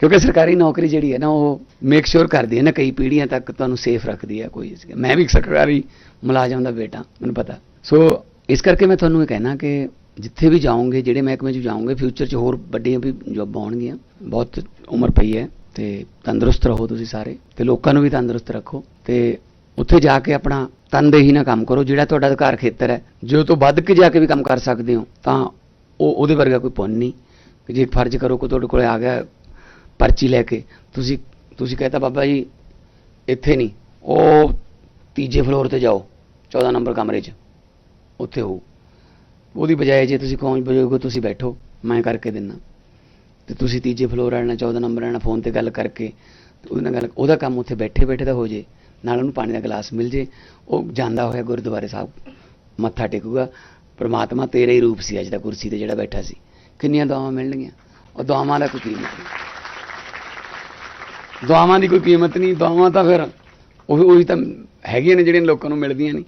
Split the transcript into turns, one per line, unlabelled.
ਕਿਉਂਕਿ ਸਰਕਾਰੀ ਨੌਕਰੀ ਜਿਹੜੀ ਹੈ ਨਾ ਉਹ ਮੇਕ ਸ਼ੋਰ ਕਰਦੀ ਹੈ ਨਾ, ਕਈ ਪੀੜ੍ਹੀਆਂ ਤੱਕ ਤੁਹਾਨੂੰ ਸੇਫ ਰੱਖਦੀ ਹੈ ਕੋਈ। ਮੈਂ ਵੀ ਇੱਕ ਸਰਕਾਰੀ ਮੁਲਾਜ਼ਮ ਦਾ ਬੇਟਾ, ਮੈਨੂੰ ਪਤਾ। ਸੋ ਇਸ ਕਰਕੇ ਮੈਂ ਤੁਹਾਨੂੰ ਇਹ ਕਹਿਣਾ ਕਿ ਜਿੱਥੇ ਵੀ ਜਾਓਗੇ, ਜਿਹੜੇ ਮਹਿਕਮੇ 'ਚ ਜਾਓਗੇ ਫਿਊਚਰ 'ਚ ਹੋਰ ਵੱਡੀਆਂ ਵੀ ਜੋਬ ਆਉਣਗੀਆਂ। ਬਹੁਤ ਉਮਰ ਪਈ ਹੈ ਤੇ ਤੰਦਰੁਸਤ ਰਹੋ ਤੁਸੀਂ ਸਾਰੇ ਤੇ ਲੋਕਾਂ ਨੂੰ ਵੀ ਤੰਦਰੁਸਤ ਰੱਖੋ ਤੇ ਉੱਥੇ ਜਾ ਕੇ ਆਪਣਾ ਤਨਦੇਹੀ ਨਾਲ ਕੰਮ ਕਰੋ, ਜਿਹੜਾ ਤੁਹਾਡਾ ਅਧਿਕਾਰ ਖੇਤਰ ਹੈ। ਜੋ ਤੋਂ ਵੱਧ ਕੇ ਜਾ ਕੇ ਵੀ ਕੰਮ ਕਰ ਸਕਦੇ ਹੋ, ਤਾਂ ਉਹ ਉਹਦੇ ਵਰਗਾ ਕੋਈ ਪੁੰਨ ਨਹੀਂ। ਕਿ ਜੇ ਫਰਜ਼ ਕਰੋ ਕਿ ਤੁਹਾਡੇ ਕੋਲੇ ਆ ਗਿਆ ਪਰਚੀ ਲੈ ਕੇ। ਤੁਸੀਂ ਤੁਸੀਂ ਕਹਤਾ, ਬਾਬਾ ਜੀ, ਇੱਥੇ ਨਹੀਂ। ਉਹ ਤੀਜੇ ਫਲੋਰ ਤੇ ਜਾਓ 14 ਨੰਬਰ ਕਮਰੇ 'ਚ। ਉੱਥੇ ਹੋ ਉਹਦੀ ਬਜਾਏ ਜੇ ਤੁਸੀਂ ਕਹੋ ਬਜੋਗੇ ਤੁਸੀਂ ਬੈਠੋ, ਮੈਂ ਕਰਕੇ ਦਿੰਨਾ ਤੇ ਤੁਸੀਂ ਤੀਜੇ ਫਲੋਰ ਵਾਲੇ ਨਾਲ 14 ਨੰਬਰ ਵਾਲੇ ਫੋਨ ਤੇ ਗੱਲ ਕਰਕੇ, ਤੇ ਉਹਦੇ ਨਾਲ ਗੱਲ ਉਹਦਾ ਕੰਮ ਉੱਥੇ ਬੈਠੇ ਬੈਠੇ ਦਾ ਹੋ ਜੇ। ਨਾਲ ਉਹਨੂੰ ਪਾਣੀ ਦਾ ਗਲਾਸ ਮਿਲ ਜੇ। ਉਹ ਜਾਂਦਾ ਹੋਇਆ ਗੁਰਦੁਆਰੇ ਸਾਹਿਬ। ਮੱਥਾ ਟੇਕੂਗਾ। ਪ੍ਰਮਾਤਮਾ ਤੇਰੇ ਹੀ ਰੂਪ ਸੀ, ਅੱਜ ਦਾ ਕੁਰਸੀ ਤੇ ਜਿਹੜਾ ਬੈਠਾ ਸੀ। ਕਿੰਨੀਆਂ ਦੁਆਵਾਂ ਮਿਲਣਗੀਆਂ। ਉਹ ਦੁਆਵਾਂ ਦਾ ਕੋਈ ਕੀਮਤ ਨਹੀਂ। ਦੁਆਵਾਂ ਦੀ ਕੋਈ ਕੀਮਤ ਨਹੀਂ, ਦੁਆਵਾਂ ਤਾਂ ਫਿਰ ਉਹ ਉਹੀ ਤਾਂ ਹੈਗੀਆਂ ਨੇ ਜਿਹੜੀਆਂ ਲੋਕਾਂ ਨੂੰ ਮਿਲਦੀਆਂ ਨਹੀਂ।